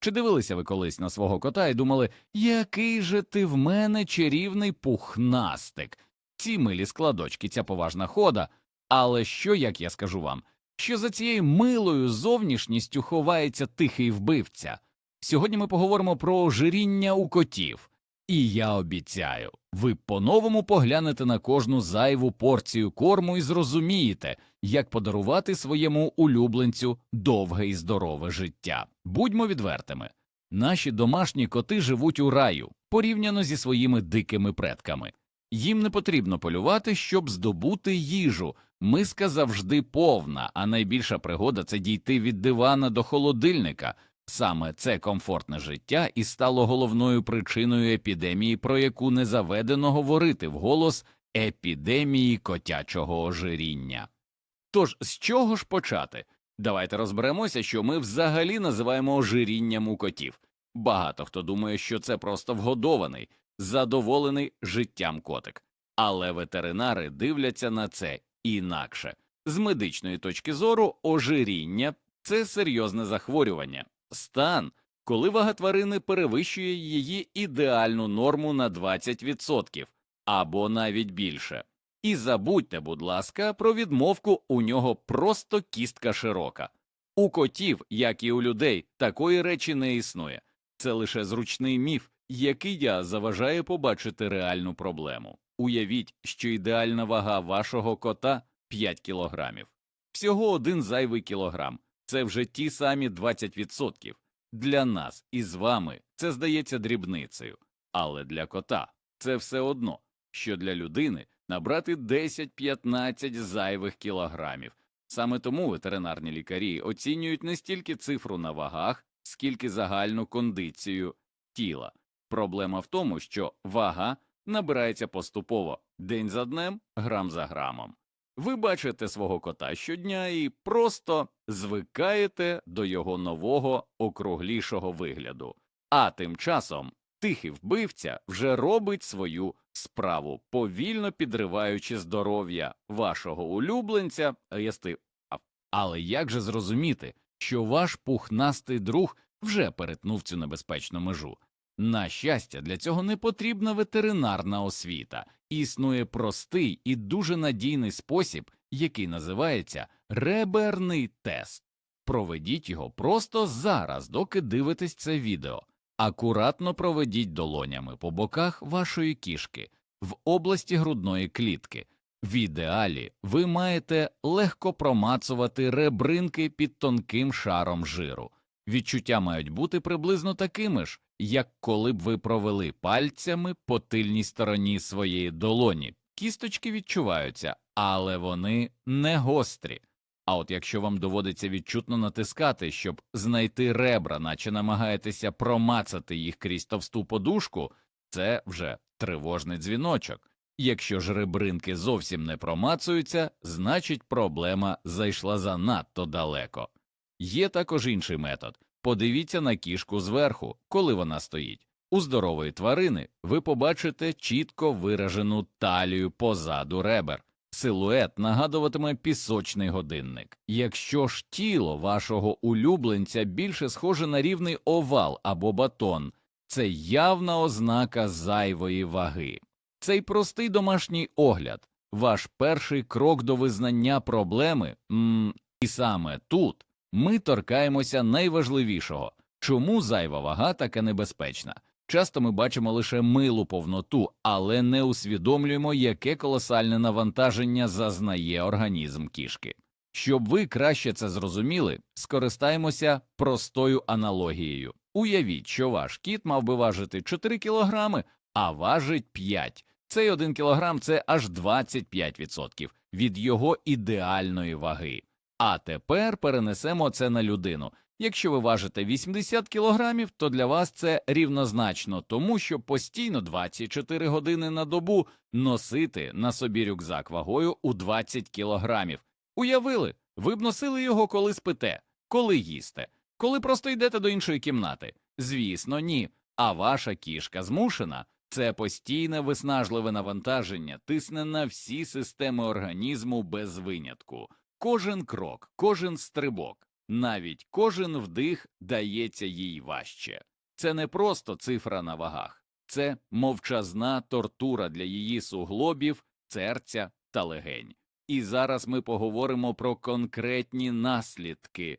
Чи дивилися ви колись на свого кота і думали, який же ти в мене чарівний пухнастик? Ці милі складочки, ця поважна хода. Але що, як я скажу вам, що за цією милою зовнішністю ховається тихий вбивця? Сьогодні ми поговоримо про ожиріння у котів. І я обіцяю, ви по-новому поглянете на кожну зайву порцію корму і зрозумієте, як подарувати своєму улюбленцю довге і здорове життя. Будьмо відвертими. Наші домашні коти живуть у раю порівняно зі своїми дикими предками. Їм не потрібно полювати, щоб здобути їжу. Миска завжди повна, а найбільша пригода це дійти від дивана до холодильника. Саме це комфортне життя і стало головною причиною епідемії, про яку не заведено говорити вголос епідемії котячого ожиріння. Тож з чого ж почати? Давайте розберемося, що ми взагалі називаємо ожирінням у котів. Багато хто думає, що це просто вгодований, задоволений життям котик. Але ветеринари дивляться на це інакше. З медичної точки зору, ожиріння це серйозне захворювання, стан, коли вага тварини перевищує її ідеальну норму на 20% або навіть більше. І забудьте, будь ласка, про відмовку у нього просто кістка широка. У котів, як і у людей, такої речі не існує. Це лише зручний міф, який я заважає побачити реальну проблему. Уявіть, що ідеальна вага вашого кота 5 кілограмів. Всього один зайвий кілограм. Це вже ті самі 20%. Для нас і з вами це здається дрібницею, але для кота це все одно, що для людини набрати 10-15 зайвих кілограмів. Саме тому ветеринарні лікарі оцінюють не стільки цифру на вагах, скільки загальну кондицію тіла. Проблема в тому, що вага набирається поступово день за днем, грам за грамом. Ви бачите свого кота щодня і просто звикаєте до його нового округлішого вигляду. А тим часом тихий вбивця вже робить свою справу, повільно підриваючи здоров'я вашого улюбленця. Ясти. Але як же зрозуміти, що ваш пухнастий друг вже перетнув цю небезпечну межу? На щастя, для цього не потрібна ветеринарна освіта, існує простий і дуже надійний спосіб, який називається реберний тест. Проведіть його просто зараз, доки дивитесь це відео. Акуратно проведіть долонями по боках вашої кішки в області грудної клітки. В ідеалі ви маєте легко промацувати ребринки під тонким шаром жиру. Відчуття мають бути приблизно такими ж, як коли б ви провели пальцями по тильній стороні своєї долоні. Кісточки відчуваються, але вони не гострі. А от якщо вам доводиться відчутно натискати, щоб знайти ребра, наче намагаєтеся промацати їх крізь товсту подушку, це вже тривожний дзвіночок. Якщо ж ребринки зовсім не промацуються, значить проблема зайшла занадто далеко. Є також інший метод подивіться на кішку зверху, коли вона стоїть. У здорової тварини ви побачите чітко виражену талію позаду ребер. Силует нагадуватиме пісочний годинник. Якщо ж тіло вашого улюбленця більше схоже на рівний овал або батон, це явна ознака зайвої ваги. Цей простий домашній огляд, ваш перший крок до визнання проблеми, м і саме тут ми торкаємося найважливішого чому зайва вага така небезпечна. Часто ми бачимо лише милу повноту, але не усвідомлюємо, яке колосальне навантаження зазнає організм кішки. Щоб ви краще це зрозуміли, скористаємося простою аналогією. Уявіть, що ваш кіт мав би важити 4 кілограми, а важить 5. Цей 1 кілограм – це аж 25% від його ідеальної ваги. А тепер перенесемо це на людину. Якщо ви важите 80 кілограмів, то для вас це рівнозначно тому, що постійно 24 години на добу носити на собі рюкзак вагою у 20 кілограмів. Уявили, ви б носили його, коли спите, коли їсте, коли просто йдете до іншої кімнати. Звісно, ні. А ваша кішка змушена. Це постійне виснажливе навантаження тисне на всі системи організму без винятку. Кожен крок, кожен стрибок, навіть кожен вдих дається їй важче. Це не просто цифра на вагах, це мовчазна тортура для її суглобів, серця та легень. І зараз ми поговоримо про конкретні наслідки.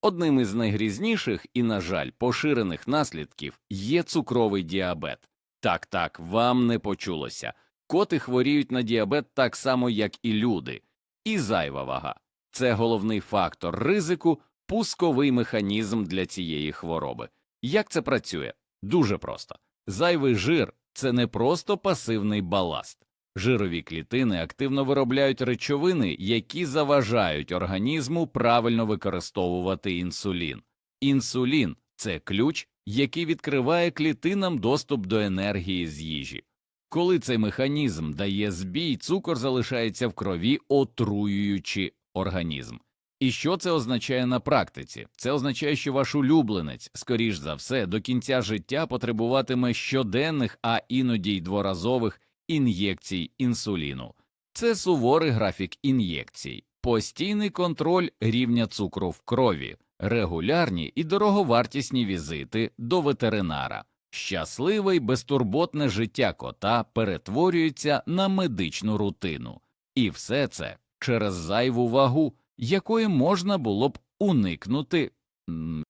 Одним із найгрізніших і, на жаль, поширених наслідків є цукровий діабет. Так, так, вам не почулося. Коти хворіють на діабет так само, як і люди. І зайва вага це головний фактор ризику, пусковий механізм для цієї хвороби. Як це працює? Дуже просто. Зайвий жир це не просто пасивний баласт. Жирові клітини активно виробляють речовини, які заважають організму правильно використовувати інсулін. Інсулін це ключ, який відкриває клітинам доступ до енергії з їжі. Коли цей механізм дає збій, цукор залишається в крові, отруюючи організм. І що це означає на практиці? Це означає, що ваш улюбленець, скоріш за все, до кінця життя потребуватиме щоденних, а іноді й дворазових ін'єкцій інсуліну. Це суворий графік ін'єкцій, постійний контроль рівня цукру в крові, регулярні і дороговартісні візити до ветеринара. Щасливе й безтурботне життя кота перетворюється на медичну рутину, і все це через зайву вагу, якої можна було б уникнути.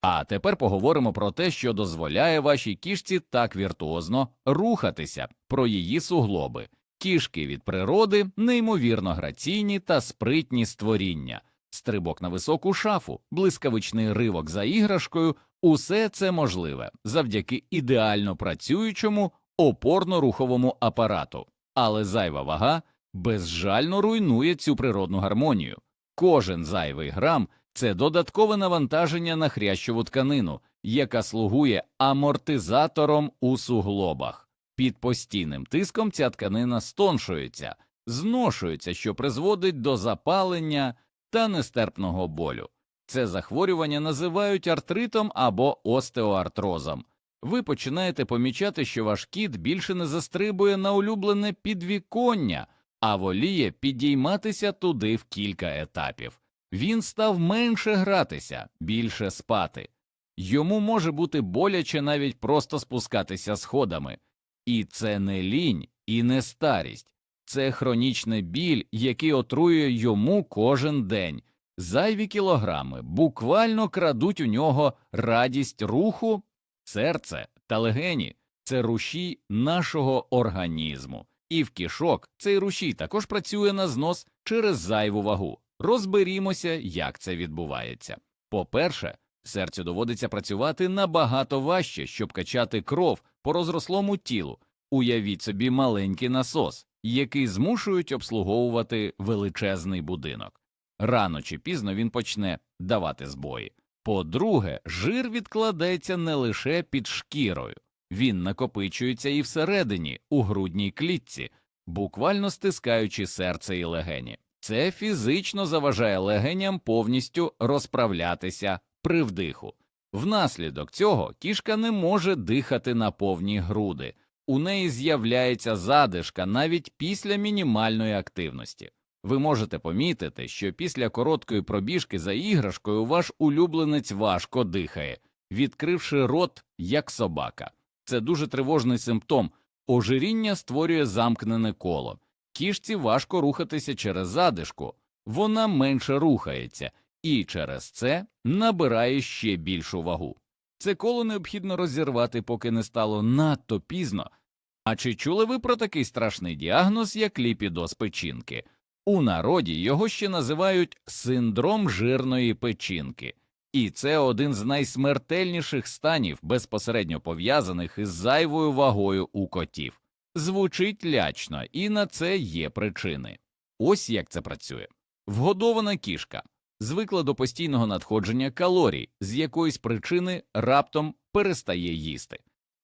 А тепер поговоримо про те, що дозволяє вашій кішці так віртуозно рухатися, про її суглоби. Кішки від природи неймовірно граційні та спритні створіння, стрибок на високу шафу, блискавичний ривок за іграшкою усе це можливе завдяки ідеально працюючому опорно-руховому апарату, але зайва вага безжально руйнує цю природну гармонію. Кожен зайвий грам це додаткове навантаження на хрящову тканину, яка слугує амортизатором у суглобах. Під постійним тиском ця тканина стоншується, зношується, що призводить до запалення та нестерпного болю. Це захворювання називають артритом або остеоартрозом. Ви починаєте помічати, що ваш кіт більше не застрибує на улюблене підвіконня, а воліє підійматися туди в кілька етапів. Він став менше гратися, більше спати. Йому може бути боляче навіть просто спускатися сходами. І це не лінь і не старість, це хронічний біль, який отруює йому кожен день. Зайві кілограми буквально крадуть у нього радість руху, серце та легені це рушій нашого організму. І в кішок цей рушій також працює на знос через зайву вагу. Розберімося, як це відбувається. По-перше, серцю доводиться працювати набагато важче, щоб качати кров по розрослому тілу. Уявіть собі маленький насос, який змушують обслуговувати величезний будинок. Рано чи пізно він почне давати збої. По-друге, жир відкладається не лише під шкірою, він накопичується і всередині, у грудній клітці, буквально стискаючи серце і легені. Це фізично заважає легеням повністю розправлятися при вдиху. Внаслідок цього кішка не може дихати на повні груди, у неї з'являється задишка навіть після мінімальної активності. Ви можете помітити, що після короткої пробіжки за іграшкою ваш улюбленець важко дихає, відкривши рот як собака. Це дуже тривожний симптом. Ожиріння створює замкнене коло. Кішці важко рухатися через задишку, вона менше рухається і через це набирає ще більшу вагу. Це коло необхідно розірвати, поки не стало надто пізно. А чи чули ви про такий страшний діагноз, як ліпідоз печінки? У народі його ще називають синдром жирної печінки, і це один з найсмертельніших станів, безпосередньо пов'язаних із зайвою вагою у котів. Звучить лячно, і на це є причини. Ось як це працює. Вгодована кішка звикла до постійного надходження калорій, з якоїсь причини раптом перестає їсти.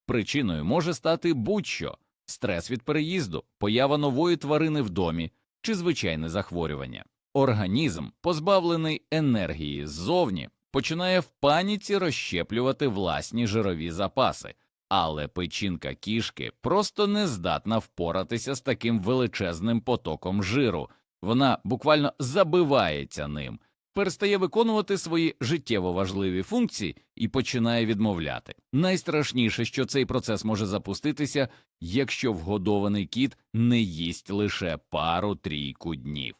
Причиною може стати будь-що стрес від переїзду, поява нової тварини в домі чи звичайне захворювання. Організм, позбавлений енергії ззовні, починає в паніці розщеплювати власні жирові запаси, але печінка кішки просто не здатна впоратися з таким величезним потоком жиру, вона буквально забивається ним. перестає виконувати свої життєво важливі функції і починає відмовляти. Найстрашніше, що цей процес може запуститися, якщо вгодований кіт не їсть лише пару трійку днів.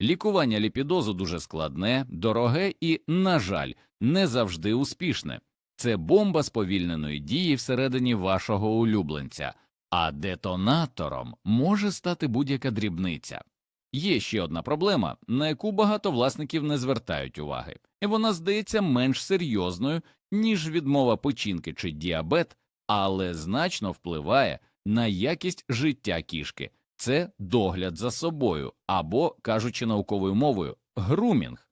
Лікування ліпідозу дуже складне, дороге і, на жаль, не завжди успішне. Це бомба сповільненої дії всередині вашого улюбленця, а детонатором може стати будь-яка дрібниця. Є ще одна проблема, на яку багато власників не звертають уваги, і вона здається менш серйозною, ніж відмова печінки чи діабет, але значно впливає на якість життя кішки. Це догляд за собою або, кажучи науковою мовою, грумінг.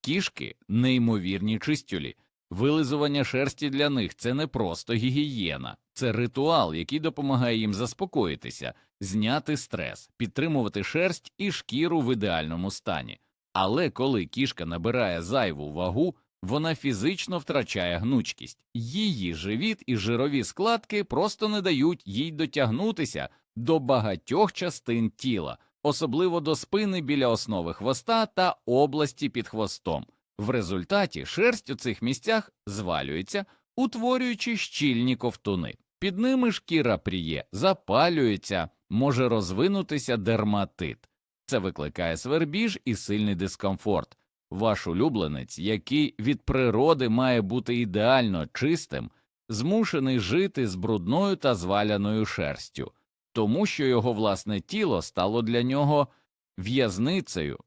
Кішки неймовірні чистюлі. Вилизування шерсті для них це не просто гігієна, це ритуал, який допомагає їм заспокоїтися, зняти стрес, підтримувати шерсть і шкіру в ідеальному стані. Але коли кішка набирає зайву вагу, вона фізично втрачає гнучкість, її живіт і жирові складки просто не дають їй дотягнутися до багатьох частин тіла, особливо до спини біля основи хвоста та області під хвостом. В результаті шерсть у цих місцях звалюється, утворюючи щільні ковтуни. Під ними шкіра пріє, запалюється, може розвинутися дерматит. Це викликає свербіж і сильний дискомфорт. Ваш улюбленець, який від природи має бути ідеально чистим, змушений жити з брудною та зваляною шерстю, тому що його власне тіло стало для нього в'язницею.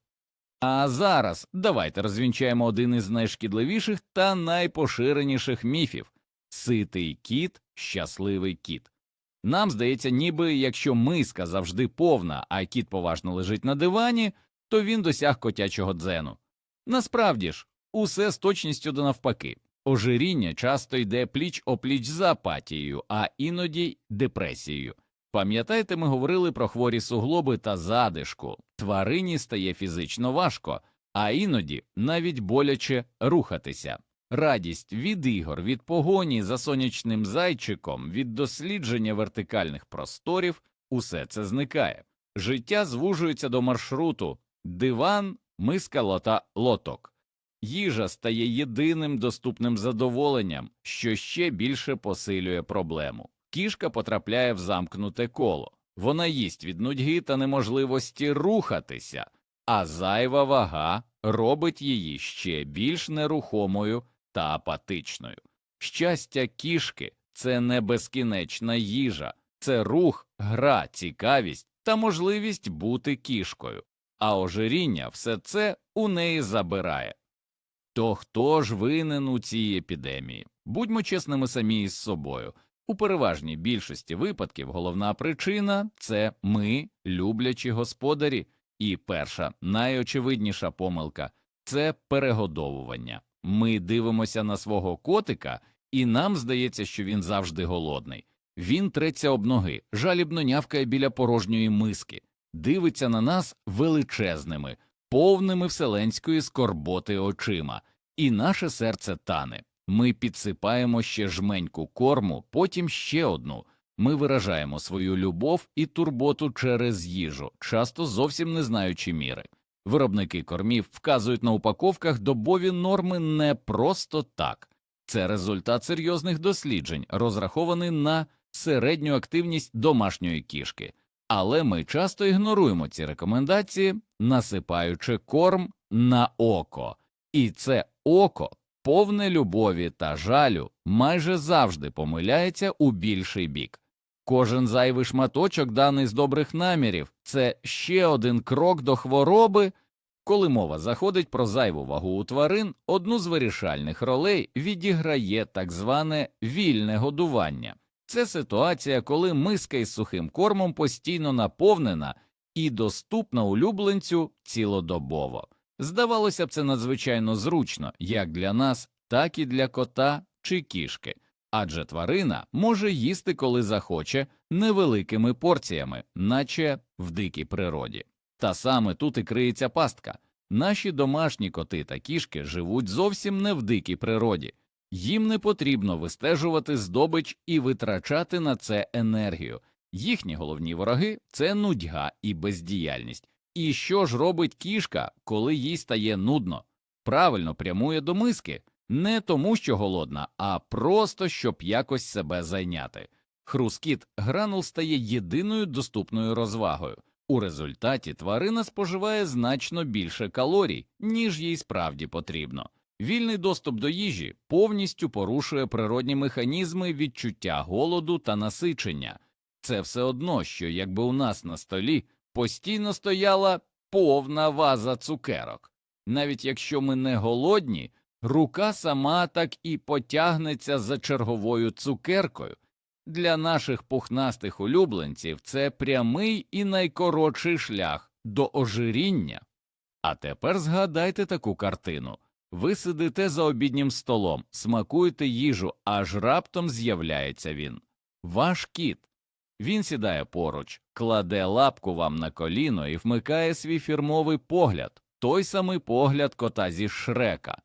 А зараз давайте розвінчаємо один із найшкідливіших та найпоширеніших міфів ситий кіт, щасливий кіт. Нам здається, ніби якщо миска завжди повна, а кіт поважно лежить на дивані, то він досяг котячого дзену. Насправді ж, усе з точністю до навпаки. Ожиріння часто йде пліч опліч з апатією, а іноді депресією. Пам'ятаєте, ми говорили про хворі суглоби та задишку. Тварині стає фізично важко, а іноді навіть боляче рухатися. Радість від ігор, від погоні за сонячним зайчиком, від дослідження вертикальних просторів усе це зникає. Життя звужується до маршруту диван, миска лота лоток. Їжа стає єдиним доступним задоволенням, що ще більше посилює проблему. Кішка потрапляє в замкнуте коло, вона їсть від нудьги та неможливості рухатися, а зайва вага робить її ще більш нерухомою та апатичною. Щастя кішки це не безкінечна їжа, це рух, гра, цікавість та можливість бути кішкою, а ожиріння все це у неї забирає. То хто ж винен у цій епідемії? Будьмо чесними самі із собою. У переважній більшості випадків головна причина це ми, люблячі господарі, і перша найочевидніша помилка це перегодовування. Ми дивимося на свого котика, і нам здається, що він завжди голодний. Він треться об ноги, жалібно нявкає біля порожньої миски, дивиться на нас величезними, повними вселенської скорботи очима, і наше серце тане. Ми підсипаємо ще жменьку корму, потім ще одну. Ми виражаємо свою любов і турботу через їжу, часто зовсім не знаючи міри. Виробники кормів вказують на упаковках добові норми не просто так, це результат серйозних досліджень, розрахований на середню активність домашньої кішки. Але ми часто ігноруємо ці рекомендації, насипаючи корм на око, і це око повне любові та жалю, майже завжди помиляється у більший бік. Кожен зайвий шматочок, даний з добрих намірів, це ще один крок до хвороби. Коли мова заходить про зайву вагу у тварин, одну з вирішальних ролей відіграє так зване вільне годування. Це ситуація, коли миска із сухим кормом постійно наповнена і доступна улюбленцю цілодобово. Здавалося б, це надзвичайно зручно як для нас, так і для кота чи кішки, адже тварина може їсти, коли захоче, невеликими порціями, наче в дикій природі. Та саме тут і криється пастка. Наші домашні коти та кішки живуть зовсім не в дикій природі, їм не потрібно вистежувати здобич і витрачати на це енергію. Їхні головні вороги це нудьга і бездіяльність. І що ж робить кішка, коли їй стає нудно? правильно прямує до миски, не тому, що голодна, а просто щоб якось себе зайняти. Хрускіт гранул стає єдиною доступною розвагою. У результаті тварина споживає значно більше калорій, ніж їй справді потрібно. Вільний доступ до їжі повністю порушує природні механізми відчуття голоду та насичення. Це все одно, що якби у нас на столі постійно стояла повна ваза цукерок. Навіть якщо ми не голодні, рука сама так і потягнеться за черговою цукеркою. Для наших пухнастих улюбленців це прямий і найкоротший шлях до ожиріння. А тепер згадайте таку картину. Ви сидите за обіднім столом, смакуєте їжу, аж раптом з'являється він. Ваш кіт. Він сідає поруч, кладе лапку вам на коліно і вмикає свій фірмовий погляд, той самий погляд кота зі шрека.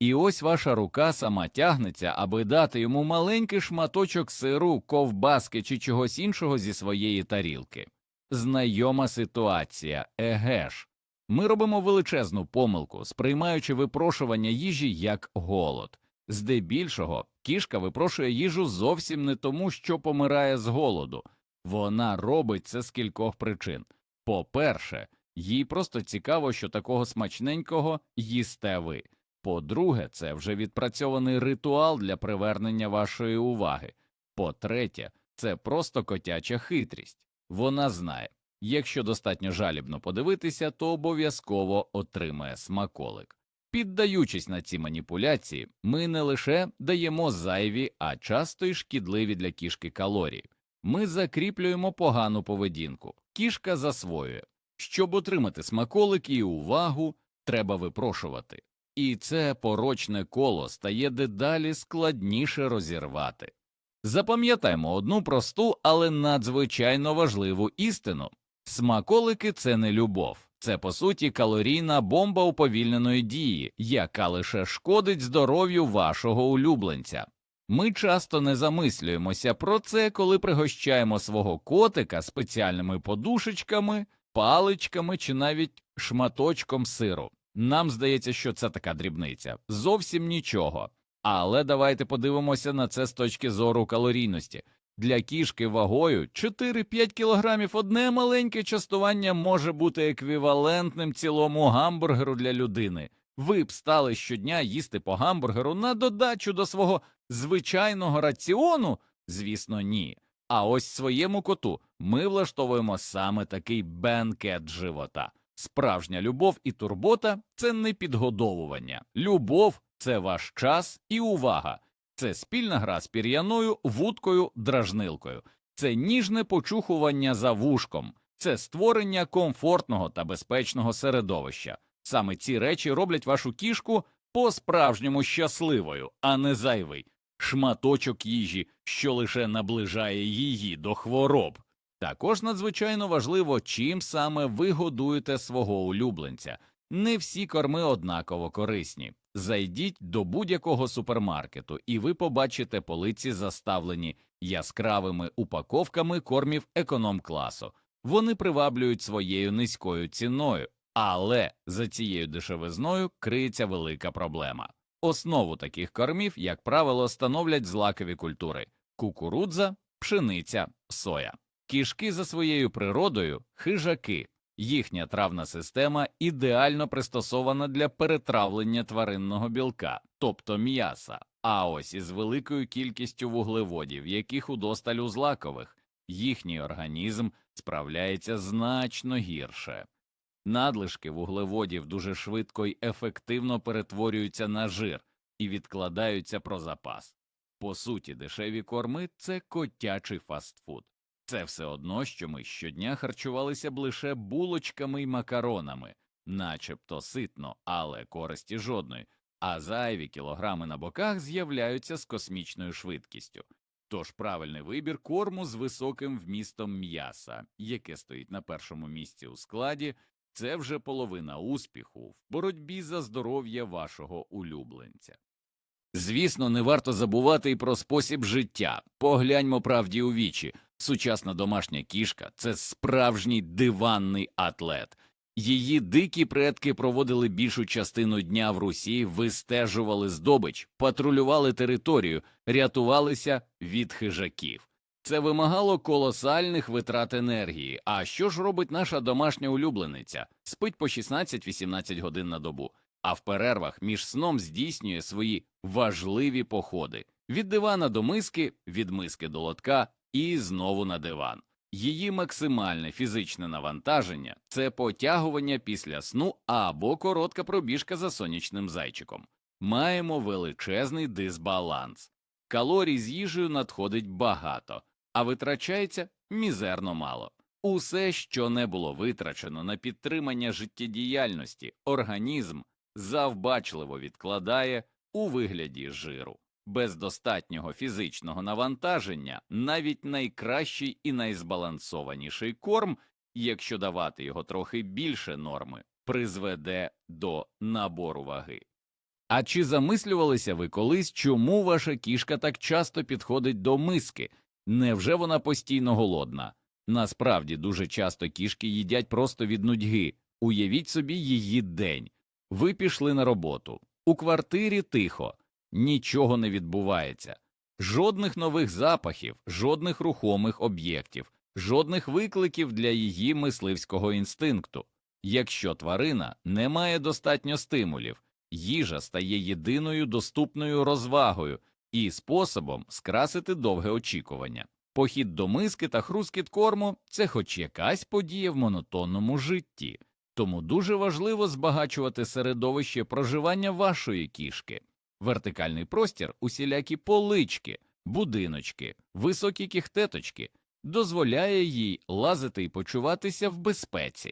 І ось ваша рука сама тягнеться, аби дати йому маленький шматочок сиру, ковбаски чи чогось іншого зі своєї тарілки. Знайома ситуація, еге ж. Ми робимо величезну помилку, сприймаючи випрошування їжі як голод. Здебільшого кішка випрошує їжу зовсім не тому, що помирає з голоду. Вона робить це з кількох причин. По-перше, їй просто цікаво, що такого смачненького їсте ви. По-друге, це вже відпрацьований ритуал для привернення вашої уваги. По-третє, це просто котяча хитрість. Вона знає, якщо достатньо жалібно подивитися, то обов'язково отримає смаколик. Піддаючись на ці маніпуляції, ми не лише даємо зайві, а часто й шкідливі для кішки калорії. Ми закріплюємо погану поведінку. Кішка засвоює. Щоб отримати смаколик і увагу, треба випрошувати. І це порочне коло стає дедалі складніше розірвати. Запам'ятаймо одну просту, але надзвичайно важливу істину смаколики це не любов, це по суті калорійна бомба уповільненої дії, яка лише шкодить здоров'ю вашого улюбленця. Ми часто не замислюємося про це, коли пригощаємо свого котика спеціальними подушечками, паличками чи навіть шматочком сиру. Нам здається, що це така дрібниця, зовсім нічого. Але давайте подивимося на це з точки зору калорійності. Для кішки вагою 4-5 кілограмів одне маленьке частування може бути еквівалентним цілому гамбургеру для людини. Ви б стали щодня їсти по гамбургеру на додачу до свого звичайного раціону? Звісно, ні. А ось своєму коту ми влаштовуємо саме такий бенкет живота. Справжня любов і турбота це не підгодовування. Любов це ваш час і увага. Це спільна гра з пір'яною, вудкою, дражнилкою, це ніжне почухування за вушком, це створення комфортного та безпечного середовища. Саме ці речі роблять вашу кішку по-справжньому щасливою, а не зайвий шматочок їжі, що лише наближає її до хвороб. Також надзвичайно важливо, чим саме ви годуєте свого улюбленця. Не всі корми однаково корисні. Зайдіть до будь-якого супермаркету, і ви побачите полиці, заставлені яскравими упаковками кормів економ класу. Вони приваблюють своєю низькою ціною, але за цією дешевизною криється велика проблема. Основу таких кормів, як правило, становлять злакові культури кукурудза, пшениця, соя. Кішки за своєю природою хижаки. Їхня травна система ідеально пристосована для перетравлення тваринного білка, тобто м'яса, а ось із великою кількістю вуглеводів, яких удосталь у злакових, їхній організм справляється значно гірше. Надлишки вуглеводів дуже швидко й ефективно перетворюються на жир і відкладаються про запас. По суті, дешеві корми це котячий фастфуд. Це все одно, що ми щодня харчувалися б лише булочками й макаронами, начебто ситно, але користі жодної, а зайві кілограми на боках з'являються з космічною швидкістю. Тож правильний вибір корму з високим вмістом м'яса, яке стоїть на першому місці у складі, це вже половина успіху в боротьбі за здоров'я вашого улюбленця. Звісно, не варто забувати і про спосіб життя. Погляньмо правді у вічі. Сучасна домашня кішка це справжній диванний атлет. Її дикі предки проводили більшу частину дня в Русі, вистежували здобич, патрулювали територію, рятувалися від хижаків. Це вимагало колосальних витрат енергії. А що ж робить наша домашня улюблениця? Спить по 16-18 годин на добу, а в перервах між сном здійснює свої важливі походи від дивана до миски, від миски до лотка і знову на диван. Її максимальне фізичне навантаження це потягування після сну або коротка пробіжка за сонячним зайчиком. Маємо величезний дисбаланс. Калорій з їжею надходить багато, а витрачається мізерно мало. Усе, що не було витрачено на підтримання життєдіяльності, організм завбачливо відкладає у вигляді жиру. Без достатнього фізичного навантаження навіть найкращий і найзбалансованіший корм, якщо давати його трохи більше норми, призведе до набору ваги. А чи замислювалися ви колись, чому ваша кішка так часто підходить до миски? Невже вона постійно голодна? Насправді дуже часто кішки їдять просто від нудьги. Уявіть собі її день. Ви пішли на роботу. У квартирі тихо, нічого не відбувається, жодних нових запахів, жодних рухомих об'єктів, жодних викликів для її мисливського інстинкту. Якщо тварина не має достатньо стимулів, їжа стає єдиною доступною розвагою і способом скрасити довге очікування. Похід до миски та хрускіт корму це хоч якась подія в монотонному житті, тому дуже важливо збагачувати середовище проживання вашої кішки, вертикальний простір, усілякі полички, будиночки, високі кіхтеточки дозволяє їй лазити і почуватися в безпеці.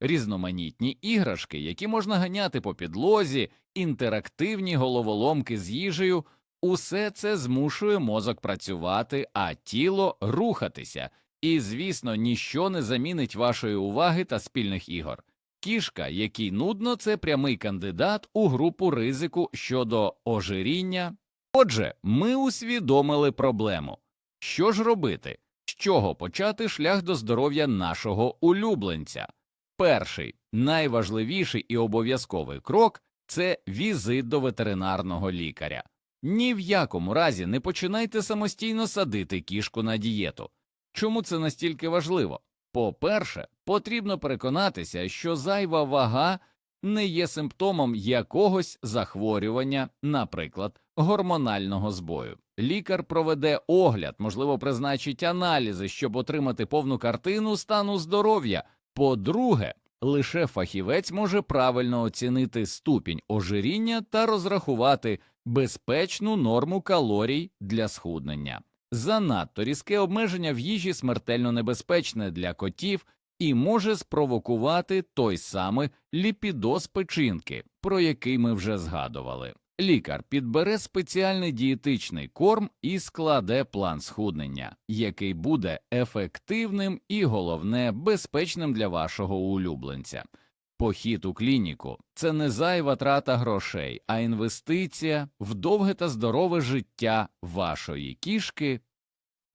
Різноманітні іграшки, які можна ганяти по підлозі, інтерактивні головоломки з їжею, усе це змушує мозок працювати, а тіло рухатися, і, звісно, ніщо не замінить вашої уваги та спільних ігор. Кішка, який нудно, це прямий кандидат у групу ризику щодо ожиріння. Отже, ми усвідомили проблему. Що ж робити? З чого почати шлях до здоров'я нашого улюбленця? Перший, найважливіший і обов'язковий крок це візит до ветеринарного лікаря. Ні в якому разі не починайте самостійно садити кішку на дієту. Чому це настільки важливо? По-перше, потрібно переконатися, що зайва вага не є симптомом якогось захворювання, наприклад, гормонального збою. Лікар проведе огляд, можливо, призначить аналізи, щоб отримати повну картину стану здоров'я. По-друге, лише фахівець може правильно оцінити ступінь ожиріння та розрахувати безпечну норму калорій для схуднення. Занадто різке обмеження в їжі смертельно небезпечне для котів і може спровокувати той самий ліпідоз печінки, про який ми вже згадували. Лікар підбере спеціальний дієтичний корм і складе план схуднення, який буде ефективним і, головне, безпечним для вашого улюбленця. Похід у клініку це не зайва трата грошей, а інвестиція в довге та здорове життя вашої кішки.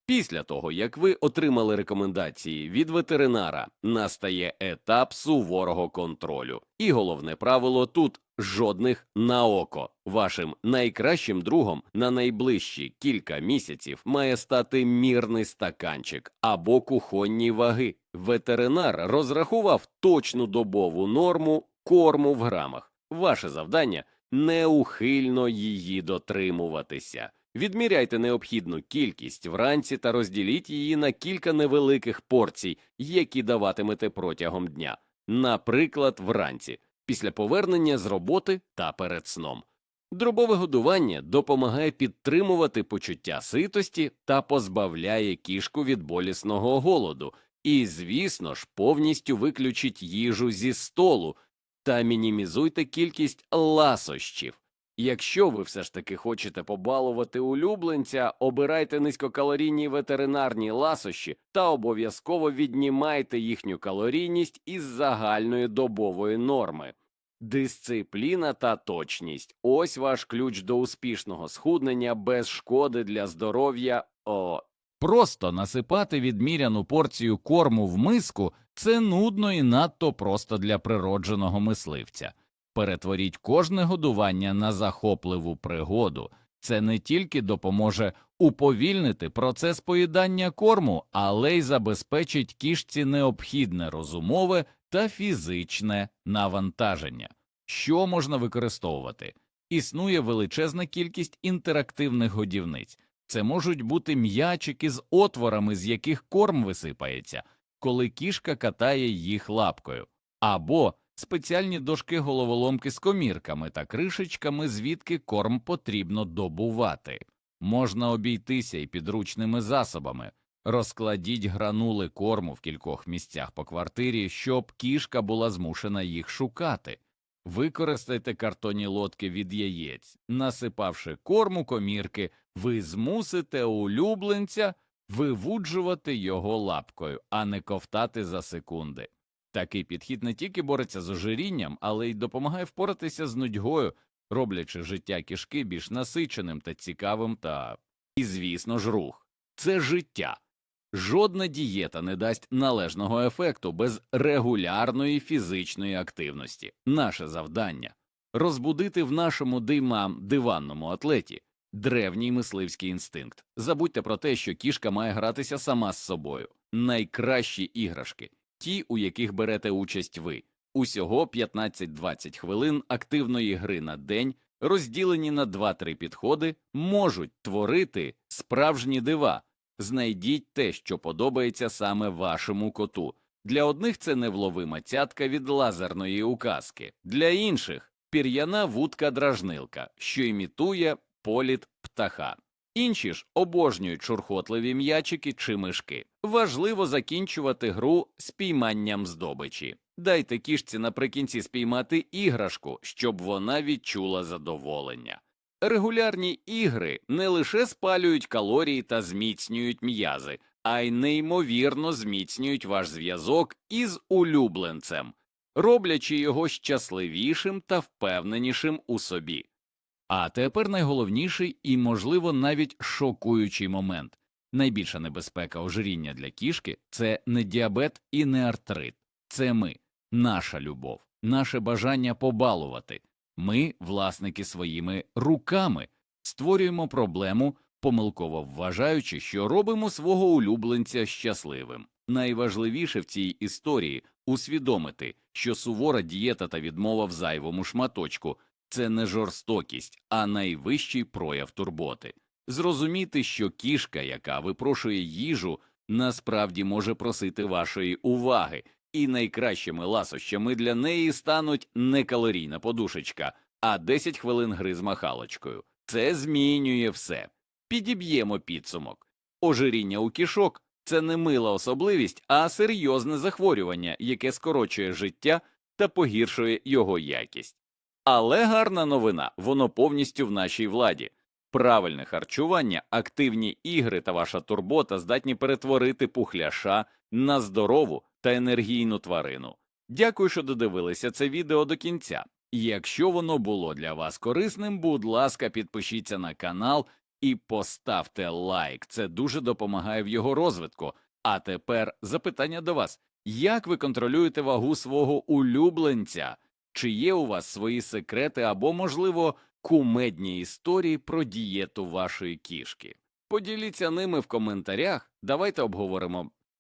Після того, як ви отримали рекомендації від ветеринара, настає етап суворого контролю. І головне правило тут жодних на око. Вашим найкращим другом на найближчі кілька місяців має стати мірний стаканчик або кухонні ваги. Ветеринар розрахував точну добову норму корму в грамах. Ваше завдання неухильно її дотримуватися. Відміряйте необхідну кількість вранці та розділіть її на кілька невеликих порцій, які даватимете протягом дня, наприклад, вранці, після повернення з роботи та перед сном. Дробове годування допомагає підтримувати почуття ситості та позбавляє кішку від болісного голоду, і, звісно ж, повністю виключить їжу зі столу та мінімізуйте кількість ласощів. Якщо ви все ж таки хочете побалувати улюбленця, обирайте низькокалорійні ветеринарні ласощі та обов'язково віднімайте їхню калорійність із загальної добової норми. Дисципліна та точність ось ваш ключ до успішного схуднення без шкоди для здоров'я. О, Просто насипати відміряну порцію корму в миску це нудно і надто просто для природженого мисливця. Перетворіть кожне годування на захопливу пригоду. Це не тільки допоможе уповільнити процес поїдання корму, але й забезпечить кішці необхідне розумове та фізичне навантаження. Що можна використовувати? Існує величезна кількість інтерактивних годівниць. Це можуть бути м'ячики з отворами, з яких корм висипається, коли кішка катає їх лапкою, або спеціальні дошки головоломки з комірками та кришечками, звідки корм потрібно добувати. Можна обійтися і підручними засобами. Розкладіть гранули корму в кількох місцях по квартирі, щоб кішка була змушена їх шукати. Використайте картонні лотки від яєць, насипавши корму комірки, ви змусите улюбленця вивуджувати його лапкою, а не ковтати за секунди. Такий підхід не тільки бореться з ожирінням, але й допомагає впоратися з нудьгою, роблячи життя кішки більш насиченим та цікавим та, і, звісно ж, рух. Це життя. Жодна дієта не дасть належного ефекту без регулярної фізичної активності. Наше завдання розбудити в нашому димам диванному атлеті древній мисливський інстинкт. Забудьте про те, що кішка має гратися сама з собою. Найкращі іграшки, ті, у яких берете участь ви. Усього 15-20 хвилин активної гри на день, розділені на 2-3 підходи, можуть творити справжні дива. Знайдіть те, що подобається саме вашому коту. Для одних це невловима цятка від лазерної указки, для інших пір'яна вудка дражнилка, що імітує політ птаха. Інші ж обожнюють чурхотливі м'ячики чи мишки. Важливо закінчувати гру спійманням здобичі. Дайте кішці наприкінці спіймати іграшку, щоб вона відчула задоволення. Регулярні ігри не лише спалюють калорії та зміцнюють м'язи, а й неймовірно зміцнюють ваш зв'язок із улюбленцем, роблячи його щасливішим та впевненішим у собі. А тепер найголовніший і, можливо, навіть шокуючий момент найбільша небезпека ожиріння для кішки це не діабет і не артрит, це ми, наша любов, наше бажання побалувати. Ми, власники своїми руками, створюємо проблему, помилково вважаючи, що робимо свого улюбленця щасливим. Найважливіше в цій історії усвідомити, що сувора дієта та відмова в зайвому шматочку це не жорстокість, а найвищий прояв турботи. Зрозуміти, що кішка, яка випрошує їжу, насправді може просити вашої уваги, і найкращими ласощами для неї стануть не калорійна подушечка, а 10 хвилин гри з махалочкою. Це змінює все. Підіб'ємо підсумок. Ожиріння у кішок це не мила особливість, а серйозне захворювання, яке скорочує життя та погіршує його якість. Але гарна новина воно повністю в нашій владі. Правильне харчування, активні ігри та ваша турбота здатні перетворити пухляша на здорову та енергійну тварину. Дякую, що додивилися це відео до кінця. Якщо воно було для вас корисним, будь ласка, підпишіться на канал і поставте лайк. Це дуже допомагає в його розвитку. А тепер запитання до вас: як ви контролюєте вагу свого улюбленця? Чи є у вас свої секрети або, можливо, кумедні історії про дієту вашої кішки? Поділіться ними в коментарях. Давайте обговоримо